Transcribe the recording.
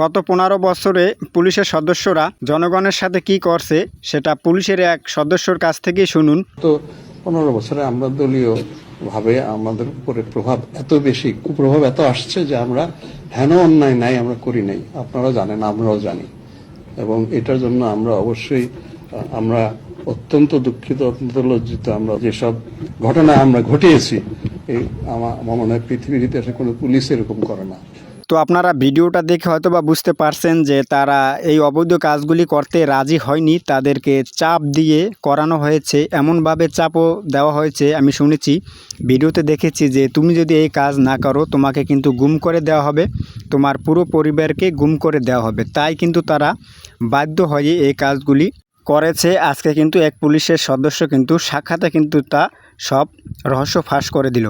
গত পনেরো বছরে পুলিশের সদস্যরা জনগণের সাথে কি করছে, সেটা পুলিশের এক সদস্যর কাছ থেকেই শুনুন। তো পনেরো বছরে আমরা দলীয় ভাবে আমাদের উপরে প্রভাব এত বেশি, কুপ্রভাব এত আসছে যে আমরা হেন অন্যায় নাই আমরা করি নাই। আপনারা জানেন, আমরাও জানি। এবং এটার জন্য আমরা অবশ্যই আমরা অত্যন্ত দুঃখিত, অত্যন্ত লজ্জিত আমরা যেসব ঘটনা আমরা ঘটিয়েছি, এই আমার মনে হয় পৃথিবীর ইতিহাসে কোনো পুলিশ এরকম করে না। তো আপনারা ভিডিওটা দেখে হয়তো বা বুঝতে পারছেন যে তারা এই অবৈধ কাজগুলি করতে রাজি হয়নি। তাদেরকে চাপ দিয়ে করানো হয়েছে। এমনভাবে চাপও দেওয়া হয়েছে, আমি শুনেছি। ভিডিওতে দেখেছি যে তুমি যদি এই কাজ না করো, তোমাকে কিন্তু গুম করে দেওয়া হবে। তোমার পুরো পরিবারকে গুম করে দেওয়া হবে। তাই কিন্তু তারা বাধ্য হয়ে এই কাজগুলি করেছে। আজকে কিন্তু এক পুলিশের সদস্য কিন্তু সাক্ষাতে কিন্তু তা সব রহস্য ফাঁস করে দিল।